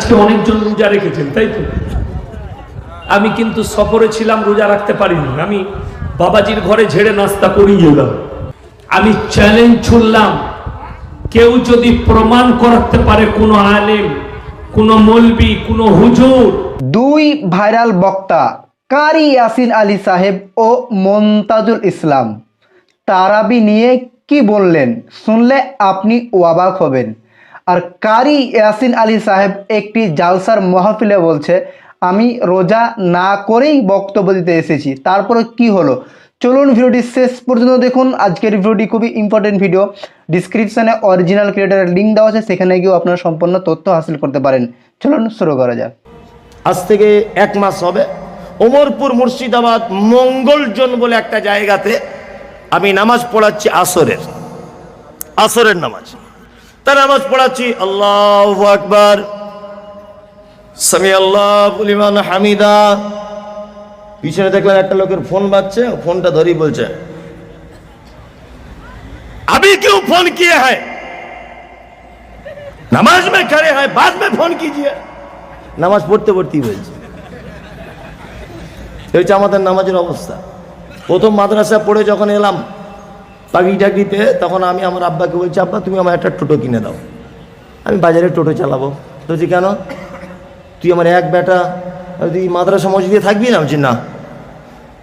আজকে অনেকজন রোজা রেখেছেন, তাই তো? আমি কিন্তু সফরে ছিলাম, রোজা রাখতে পারিনি। আমি বাবাজির ঘরে ঝেড়ে নাস্তা করিয়ে এলাম। আমি চ্যালেঞ্জ ছুড়লাম। কেউ যদি প্রমাণ করাতে পারে কোনো আলেম, কোনো মলবি, কোনো হুজুর। দুই ভাইরাল বক্তা, কারি ইয়াসিন আলী সাহেব ও মন্তাজুল ইসলাম। তারাবি নিয়ে কি বললেন? শুনলে আপনি অবাক হবেন। আর কারি ইয়াসিন আলী সাহেব একটি জালসার মহফিলে বলছে, আমি রোজা না করেই বক্তব্য দিতে এসেছি, তারপরে কি হলো? চলুন ভিডিওটি শেষ পর্যন্ত দেখুন। আজকের ভিডিওটি খুবই ইম্পর্টেন্ট ভিডিও ডিসক্রিপশানে অরিজিনাল ক্রিয়েটারের লিঙ্ক দেওয়া আছে, সেখানে গিয়েও আপনারা সম্পূর্ণ তথ্য হাসিল করতে পারেন। চলুন শুরু করা যাক। আজ থেকে এক মাস হবে। ওমরপুর মুর্শিদাবাদ মঙ্গলজন বলে একটা জায়গাতে আমি নামাজ পড়াচ্ছি আসরের। আসরের নামাজ। তা নামাজ পড়াচ্ছি আল্লাহ আকবার সামি আল্লাহ লিমান হামিদা পিছনে দেখলাম একটা লোকের ফোন বাজছে ফোনটা ধরেই বলছে अभी क्यों फोन किए हैं नमाज में खड़े हैं बाद में फोन कीजिए নামাজ পড়তে পড়তেই বলছে এই হচ্ছে আমাদের নামাজের অবস্থা প্রথম মাদ্রাসা পড়ে যখন এলাম টাকরি পেয়ে তখন আমি আমার আব্বাকে বলছি, আব্বা, তুমি আমার একটা টোটো কিনে দাও। আমি বাজারে টোটো চালাবো। বলছি, কেন? তুই আমার এক বেটা তুই মাদ্রাসা মসজিদে থাকবি না? বলছি, না।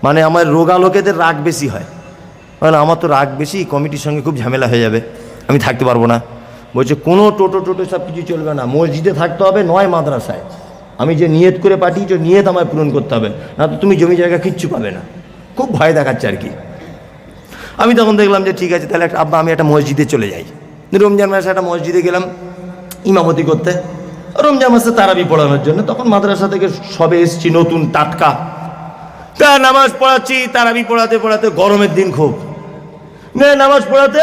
মানে আমার রোগা লোকেদের রাগ বেশি হয়। মানে আমার তো রাগ বেশি, কমিটির সঙ্গে খুব ঝামেলা হয়ে যাবে, আমি থাকতে পারব না। বলছে, কোনো টোটো টোটো সব কিছু চলবে না, মসজিদে থাকতে হবে, নয় মাদ্রাসায়। আমি যে নিয়ত করে পাঠিয়েছি নিয়ত আমায় পূরণ করতে হবে, না তো তুমি জমি জায়গা কিচ্ছু পাবে না। খুব ভয় দেখাচ্ছে আর কি। আমি তখন দেখলাম যে ঠিক আছে, তাহলে আব্বা, আমি একটা মসজিদে চলে যাই। রমজান মাসে একটা মসজিদে গেলাম ইমামতি করতে। রমজান মাসে তারাবি পড়ানোর জন্য। তখন মাদ্রাসা থেকে সবে এসছি নতুন টাটকা। তা নামাজ পড়াচ্ছি, তারাবি পড়াতে পড়াতে গরমের দিন খুব। নামাজ পড়াতে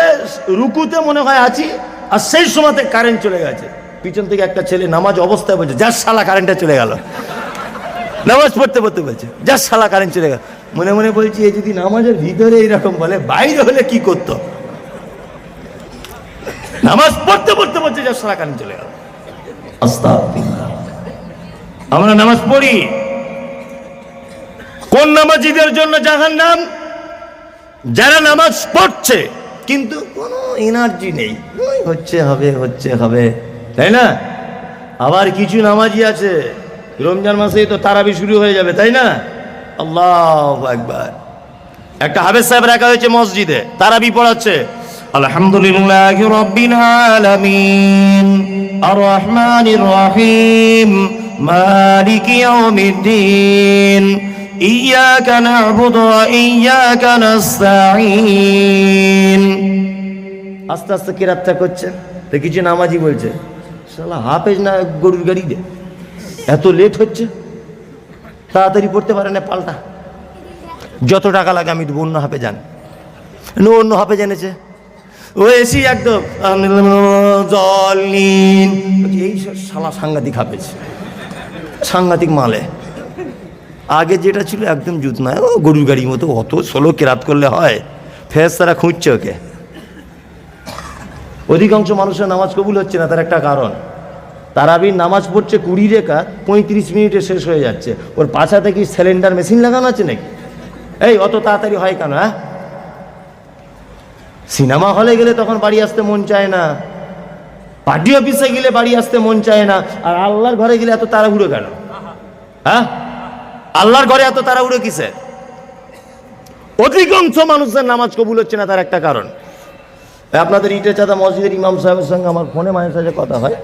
রুকুতে মনে হয় আছি, আর সেই সময়তে কারেন্ট চলে গেছে। পিছন থেকে একটা ছেলে নামাজ অবস্থায় বলছে যার শালা কারেন্টটা চলে গেল। নামাজ পড়তে পড়তে বলছে যার শালা কারেন্ট চলে গেল। মনে মনে বলছি এই যদি নামাজের ভিতরে এইরকম বলে, বাইরে হলে কি করতো? নামাজ পড়তে পড়তে বলছে যার শালা কারেন্ট চলে গেল। আমরা নামাজ পড়ি। কোন নামাজিদের জন্য জাহান নাম যারা নামাজ পড়ছে, কিন্তু কোনো এনার্জি নেই। হচ্ছে, হবে হচ্ছে, হবে। তাই না? আবার কিছু নামাজি আছে। রমজান মাসেই তো তারাবি শুরু হয়ে যাবে তাই না আল্লাহ একবার একটা হাবেজ সাহেব রাখা হয়েছে মসজিদে তারাবি পড়াচ্ছে আলহামদুলিল্লাহ রব্বিল আলামিন আর রহমানির রহিম মালিক ইয়াউমিদ্দিন إياك نعبد وإياك نستعين আস্তে আস্তে কিরাতটা করছে তো কিছু নামাজি বলছে শালা হাফেজ না গরুর গাড়ি দে এত লেট হচ্ছে? তাড়াতাড়ি পড়তে পারে না পাল্টা। যত টাকা লাগে আমি দেবো, অন্য হাফে যান। নো, অন্য হাফে জেনেছে। ও এসি একদম। জল নিন। এই শালা সাংঘাতিক হাফেজ। সাংঘাতিক মালে। আগে যেটা ছিল একদম জুত নয় ও গরুর গাড়ির মতো, অত ষোলো কেরাত করলে হয়। ফেস তারা খুঁজছে ওকে। অধিকাংশ মানুষের নামাজ কবুল হচ্ছে না, তার একটা কারণ। তারাবি নামাজ পড়ছে কুড়ি রেখা, পঁয়ত্রিশ মিনিটে শেষ হয়ে যাচ্ছে। ওর পাছাতে কি সিলিন্ডার মেশিন লাগানো আছে নাকি? এই, অত তাড়াতাড়ি হয় কেন হ্যাঁ? সিনেমা হলে গেলে তখন বাড়ি আসতে মন চায় না। পার্টি অফিসে গেলে বাড়ি আসতে মন চায় না। আর আল্লাহর ঘরে গেলে এত তারা তাড়াহুড়ো কেন? হ্যাঁ? আল্লাহর ঘরে এত তারা তাড়াহুড়ো কিসে অধিকাংশ মানুষের নামাজ কবুল হচ্ছে না তার একটা কারণ। আপনাদের ইটে চাঁদা মসজিদের ইমাম সাহেবের সঙ্গে আমার ফোনে মায়ের সাঝে কথা হয়।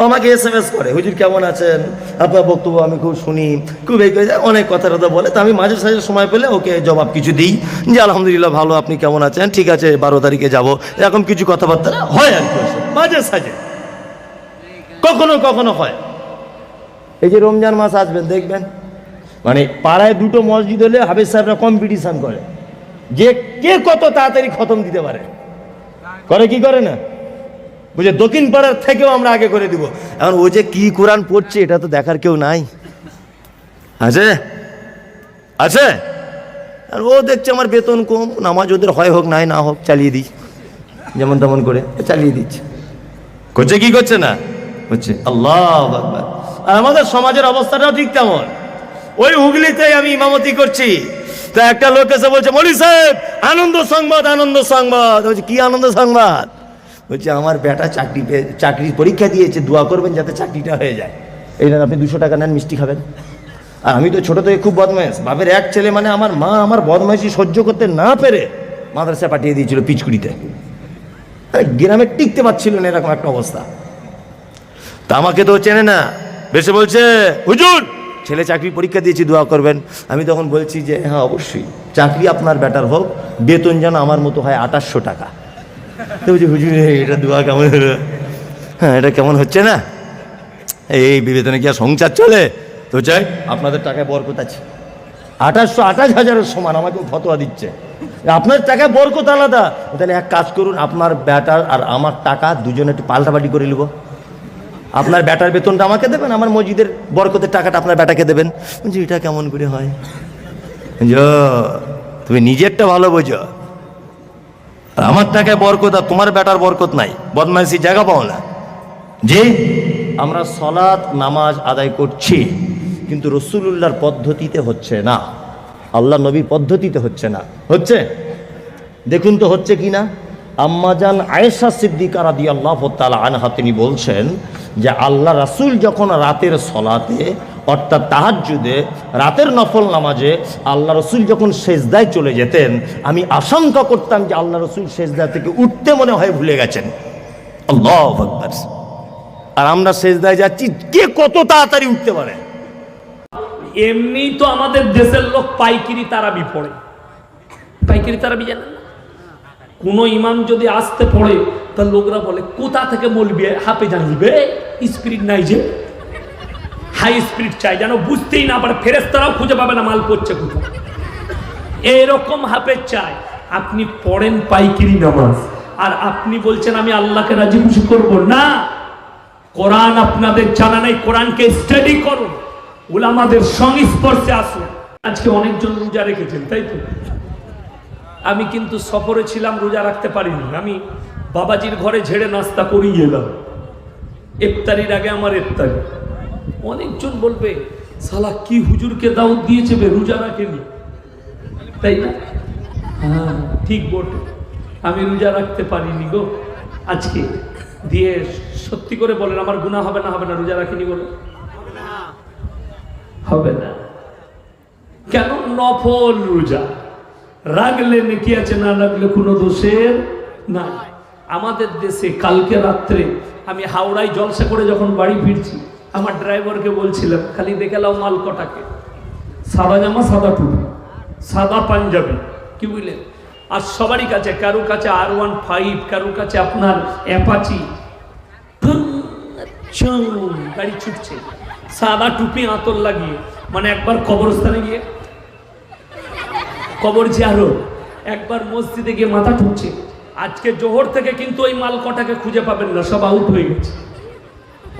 আমাকে এস এম এস করে, হুজুর কেমন আছেন? আপনার বক্তব্য আমি খুব শুনি। খুব এই অনেক কথা টথা বলে। তো আমি মাঝে সাঝে সময় পেলে ওকে জবাব কিছু দিই, যে, আলহামদুলিল্লাহ, ভালো, আপনি কেমন আছেন? ঠিক আছে, বারো তারিখে যাব। এরকম কিছু কথাবার্তা হয় আর কি মাঝে সাঝে। কখনো কখনো হয়। এই যে রমজান মাস আসবেন দেখবেন। মানে পাড়ায় দুটো মসজিদ হলে হাফেজ সাহেবরা কম্পিটিশন করে, যে কে কত তাড়াতাড়ি খতম দিতে পারে। করে কি করে না? বুঝে দক্ষিণ পাড়ার থেকেও আমরা আগে করে দিব। এখন ও যে কি কোরআন পড়ছে, এটা তো দেখার কেউ নাই। আছে? আছে? আর ও দেখছে আমার বেতন কম, নামাজ ওদের হয় হোক, নাই না হোক, চালিয়ে দিই। যেমন তেমন করে চালিয়ে দিচ্ছে। করছে কি করছে না? হচ্ছে আল্লাহ আর আমাদের সমাজের অবস্থাটাও ঠিক তেমন। ওই হুগলিতে আমি ইমামতি করছি। তা একটা লোক এসে বলছে, মলি সাহেব, আনন্দ সংবাদ আনন্দ সংবাদ। কি আনন্দ সংবাদ? বলছে, আমার বেটা চাকরি পেয়ে চাকরির পরীক্ষা দিয়েছে, দোয়া করবেন যাতে চাকরিটা হয়ে যায়। এই নেন, আপনি দুশো টাকা নেন, মিষ্টি খাবেন। আর আমি তো ছোট থেকে খুব বদমাইশ। বাপের এক ছেলে মানে আমার মা আমার বদমাইশি সহ্য করতে না পেরে মাদ্রাসায় পাঠিয়ে দিয়েছিল পিচকুড়িতে। গ্রামে টিকতে পারছিল না এরকম একটা অবস্থা। তা আমাকে তো চেনে না। বেশি বলছে, হুজুর, ছেলে চাকরি পরীক্ষা দিয়েছি, দোয়া করবেন। আমি তখন বলছি যে হ্যাঁ অবশ্যই। চাকরি আপনার বেটার হোক। বেতন যেন আমার মতো হয় আঠাশশো টাকা। তো বলছি, হুজুর, এটা দোয়া কেমন হলো? হ্যাঁ এটা কেমন হচ্ছে না? এই বিবেচনা কি আর সংসার চলে? তো চাই আপনাদের টাকায় বরকত আছে। আঠাশশো আঠাশ হাজারের সমান আমাকে ফতোয়া দিচ্ছে। আপনার টাকায় বরকত আলাদা। তাহলে এক কাজ করুন, আপনার ব্যাটার আর আমার টাকা দুজনে একটু পাল্টাপাল্টি করে নেব। আপনার ব্যাটার বেতনটা আমাকে দেবেন, আমার মসজিদের বরকতের টাকাটা আপনার ব্যাটাকে দেবেন। বলছি, এটা কেমন করে হয়? যো তুমি নিজেরটা ভালো বোঝো। আমার টাকায় বরকত আর তোমার ব্যাটার বরকত নাই। বদমাইশি জায়গা পাও না। যে আমরা সলাৎ নামাজ আদায় করছি, কিন্তু রসুলুল্লাহর পদ্ধতিতে হচ্ছে না। আল্লাহ নবীর পদ্ধতিতে হচ্ছে না। হচ্ছে? দেখুন তো হচ্ছে কি না? আম্মাজান আয়েশা সিদ্দিকা রাদি আল্লাহ তালা আনহা তিনি বলছেন যে, আল্লাহ রাসূল যখন রাতের সলাতে অর্থাৎ তাহাজ্জুদে, রাতের নফল নামাজে আল্লাহ রসুল যখন সেজদায় চলে যেতেন, আমি আশঙ্কা করতাম যে আল্লাহ রসুল সেজদা থেকে উঠতে মনে হয় ভুলে গেছেন। আর আমরা সেজদায় যাচ্ছি, কে কত তাড়াতাড়ি উঠতে পারে? এমনি তো আমাদের দেশের লোক পাইকিরি তারাবি পড়ে। পাইকিরি তারাবি জানেন কোনো ইমাম যদি আসতে পড়ে তা লোকরা বলে, কোথা থেকে বলবি হাফে জানবে স্পিরিট নাই যে। হাই স্পিড চাই, যেন বুঝতেই না পারে ফেরেস্তারাও খুঁজে পাবে না মাল পড়ছে কোথায়। এরকম হাফেজ চাই, আপনি পড়েন পাইকিরি নামাজ, আর আপনি বলছেন আমি আল্লাহকে রাজি খুশি করব। না, কোরআন আপনাদের জানা নাই, কোরআনকে স্টাডি করুন। ওলামাদের সংস্পর্শে আসুন। আজকে অনেকজন রোজা রেখেছেন, তাই তো? আমি কিন্তু সফরে ছিলাম, রোজা রাখতে পারিনি। আমি বাবাজির ঘরে ঝেড়ে নাস্তা করিয়ে এলাম। ইফতারির আগে আমার ইফতারি। অনেকজন বলবে, সালা, কি হুজুরকে দাউদ দিয়েছে বে, রোজা রাখেনি? তাই না? হ্যাঁ ঠিক বটে আমি রোজা রাখতে পারিনি গো আজকে। দিয়ে সত্যি করে বলেন, আমার গুণা হবে না হবে না, রোজা রাখিনি বলে? হবে না। কেন? নফল রোজা। রাগলে নাকি আছে, না রাখলে কোনো দোষের না আমাদের দেশে কালকে রাত্রে আমি হাওড়ায় জলসা করে যখন বাড়ি ফিরছি আমার ড্রাইভারকে বলছিলাম, খালি দেখে লাও মাল কটাকে। সাদা জামা, সাদা টুপি, সাদা পাঞ্জাবি। কি বুঝলেন? আর সবারই কাছে, কারও কাছে আর ওয়ান ফাইভ কারও কাছে আপনার অ্যাপাচি গাড়ি ছুটছে। সাদা টুপি, আতর লাগিয়ে। মানে একবার কবরস্থানে গিয়ে, কবর যে আরও একবার মসজিদে গিয়ে মাথা ঠুকছে। আজকে জোহর থেকে কিন্তু ওই মাল কটাকে খুঁজে পাবেন না, সব আউট হয়ে গেছে।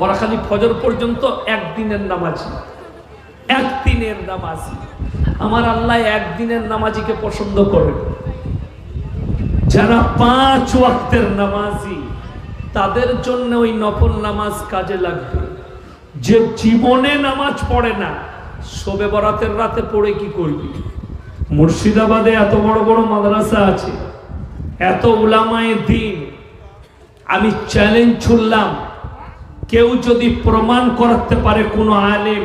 ওরা খালি ফজর পর্যন্ত একদিনের নামাজি। একদিনের নামাজি। আমার আল্লাহ একদিনের নামাজিকে পছন্দ করে যারা পাঁচ ওয়াক্তের নামাজি, তাদের জন্য ওই নফল নামাজ কাজে লাগবে। যে জীবনে নামাজ পড়ে না, শোবে বরাতের রাতে পড়ে কি করবি? মুর্শিদাবাদে এত বড় বড় মাদ্রাসা আছে, এত উলামায়ে দিন। আমি চ্যালেঞ্জ ছুড়লাম কেউ যদি প্রমাণ করতে পারে কোনো আলেম,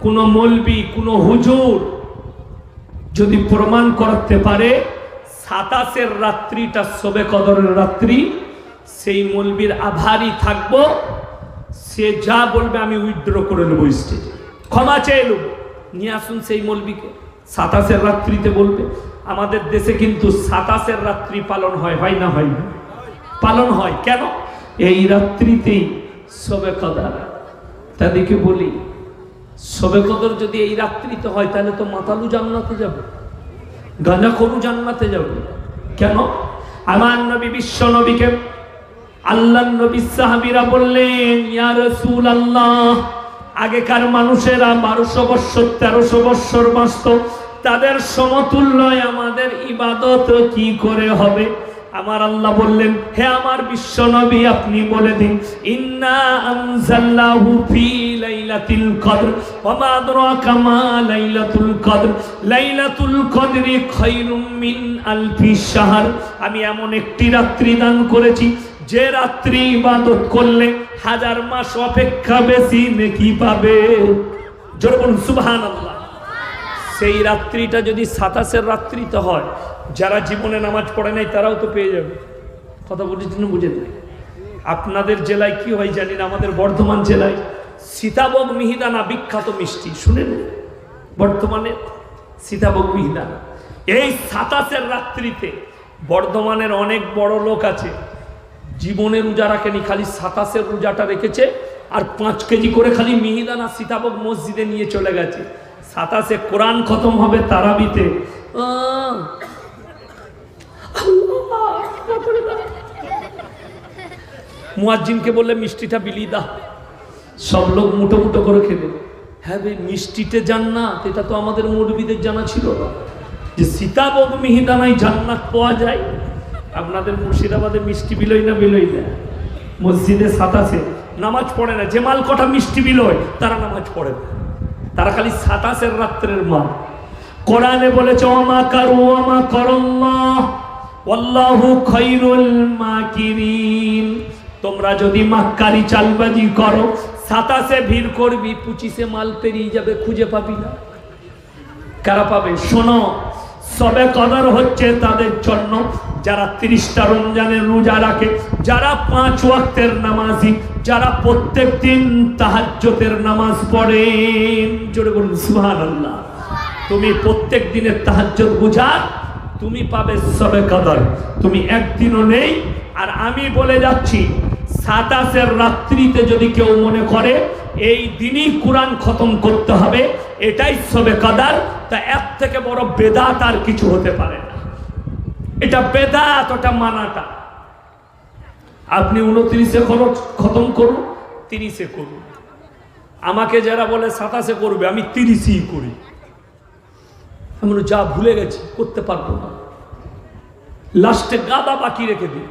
কোনো মলবি, কোনো হুজুর, যদি প্রমাণ করতে পারে সাতাশের রাত্রিটা শোবে কদরের রাত্রি, সেই মলবির আধারই থাকব, সে যা বলবে আমি উইথড্র করে নেব স্টেজে ক্ষমা চেয়ে নেব, নিয়ে আসুন সেই মলবিকে। সাতাশের রাত্রিতে বলবে, আমাদের দেশে কিন্তু সাতাশের রাত্রি পালন হয় হয় না হয়? না পালন হয়। কেন? এই রাত্রিতেই শোবে কদর। তাদেরকে বলি, সবে কদর যদি এই রাত্রিতে হয়, তাহলে তো মাতালু জান্নাতে যাবে। গাঁজা খরু জান্নাতে যাবে। কেন? আমার নবী বিশ্ব নবীকে আল্লাহ নবী সাহাবিরা বললেন, ইয়া রাসূল আল্লাহ আগেকার মানুষেরা বারোশো বৎসর, তেরোশো বৎসর বাঁচত। তাদের সমতুল্য আমাদের ইবাদত কি করে হবে? আমার আল্লাহ বললেন, হে আমার বিশ্ব নবী, আপনি বলে দিন, ইন্না আনজাল্লাহু ফি লাইলাতিল কদর ওয়া মা আদরাকা মা লাইলাতুল কদর, লাইলাতুল কদরি খায়রুম মিন আলফি শাহর। আমি এমন একটি রাত্রি দান করেছি, যে রাত্রি ইবাদত করলে হাজার মাস অপেক্ষা বেশি নেকি পাবে। জোরে বলুন, সুবহানাল্লাহ। সেই রাত্রিটা যদি সাতাশের রাত্রিতে হয় যারা জীবনে নামাজ পড়ে নাই, তারাও তো পেয়ে যাবে। কথা বুঝেছেন বুঝেন নাই আপনাদের জেলায় কি হয় জানি না, আমাদের বর্ধমান জেলায় সীতাভোগ মিহিদানা বিখ্যাত মিষ্টি। শুনেন? বর্তমানে সীতাভোগ মিহিদানা। এই সাতাশের রাত্রিতে বর্ধমানের অনেক বড় লোক আছে জীবনের রোজা রাখেনি, খালি সাতাশের রোজাটা রেখেছে আর পাঁচ কেজি করে খালি মিহিদানা সীতাভোগ মসজিদে নিয়ে চলে গেছে। সাতাশে কোরআন খতম হবে তারাবিতে! মুয়াজ্জিনকে বললে, মিষ্টিটা বিলি দাও। সব লোক মুটো মুটো করে খেলে। হ্যাঁ বে, মিষ্টিতে জান্নাত, এটা তো আমাদের মুরবিদের জানা ছিল না। যে সীতাভোগ মিহিদানায় জান্নাত পাওয়া যায়, আপনাদের মুর্শিদাবাদে মিষ্টি বিলই না বিলই না? মসজিদে সাতাশে নামাজ পড়ে না। যে মাল কটা মিষ্টি বিলয়, তারা নামাজ পড়ে না। তারা খালি সাতাশের রাত্রের মা কোরআনে বলেছে ওমা কারু ওমা করল্লাহ। খায়রুল মাকিরিন। তোমরা যদি মাক্কারি চালবাজি করো, সাতাশে ভিড় করবি, পুচিশে মাল পেরিয়ে যাবে, খুঁজে পাবি না। কারা পাবে? শোনো, সবে কদর হচ্ছে তাদের জন্য। যারা তিরিশটা রমজানের রোজা রাখে, যারা পাঁচ ওয়াক্তের নামাজি, যারা প্রত্যেক দিন তাহাজ্জতের নামাজ পড়েন। জোরে বলুন সুহান আল্লাহ তুমি প্রত্যেক দিনের তাহাজ্জত বুঝার তুমি পাবে সবে কাদার। তুমি একদিনও নেই, আর আমি বলে যাচ্ছি, সাতাশের রাত্রিতে যদি কেউ মনে করে, এই দিনই কোরআন খতম করতে হবে, এটাই সবে কাদার, তা এক থেকে বড় বেদাত আর কিছু হতে পারে না। এটা বেদাত, ওটা মানাটা। আপনি উনত্রিশে খরচ খতম করুন, তিরিশে করুন। আমাকে যারা বলে সাতাশে করবে, আমি তিরিশই করি। আমি যা ভুলে গেছি, করতে পারব না। লাস্টে গাদা বাকি রেখে দিই।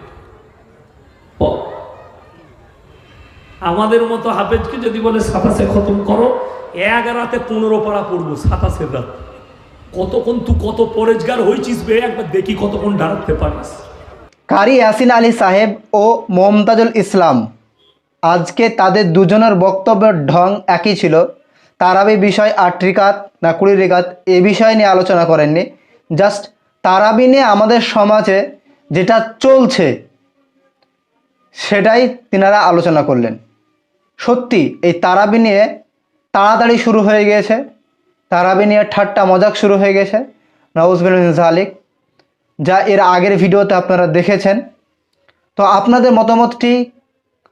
আমাদের মতো হাফেজকে যদি বলে সাতাশে খতম করো, এক রাতে পনেরো পাড়া পড়ব সাতাশের রাত। কতক্ষণ তুই কত পরেজগার হয়েছিস বে? একবার দেখি কতক্ষণ দাঁড়াতে পারিস। কারি ইয়াসিন আলী সাহেব ও মমতাজুল ইসলাম, আজকে তাদের দুজনের বক্তব্যের ঢং একই ছিল। তারাবি বিষয় আট রিকাত না কুড়ি রিকাত এ বিষয় নিয়ে আলোচনা করেননি। জাস্ট তারাবি নিয়ে আমাদের সমাজে যেটা চলছে, সেটাই তিনারা আলোচনা করলেন। সত্যি, এই তারাবি নিয়ে তাড়াতাড়ি শুরু হয়ে গিয়েছে। তারাবি নিয়ে ঠাট্টা মজাক শুরু হয়ে গেছে নওয়াজবিন জালিক, যা এর আগের ভিডিওতে আপনারা দেখেছেন। তো আপনাদের মতামতটি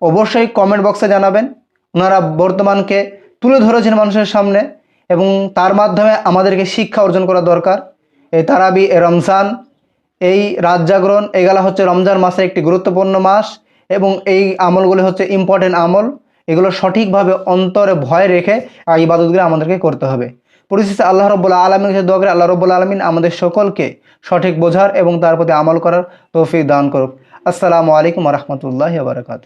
অবশ্যই কমেন্ট বক্সে জানাবেন। ওনারা বর্তমানকে তুলে ধরেছেন মানুষের সামনে এবং তার মাধ্যমে আমাদেরকে শিক্ষা অর্জন করা দরকার। এই তারাবি এ রমজান, এই রাত জাগরণ এগুলা হচ্ছে রমজান মাসের একটি গুরুত্বপূর্ণ মাস এবং এই আমলগুলি হচ্ছে ইম্পর্টেন্ট আমল। এগুলো সঠিকভাবে অন্তরে ভয় রেখে ইবাদতগুলো আমাদেরকে করতে হবে। পরিশেষে আল্লাহ রব্বুল্লাহ আলমীর কাছে দোয়া করে, আল্লাহ রব্বুল্লা আলমিন আমাদের সকলকে সঠিক বোঝার এবং তার প্রতি আমল করার তৌফিক দান করুক। আসসালামু আলাইকুম রহমতুল্লাহ বারকাত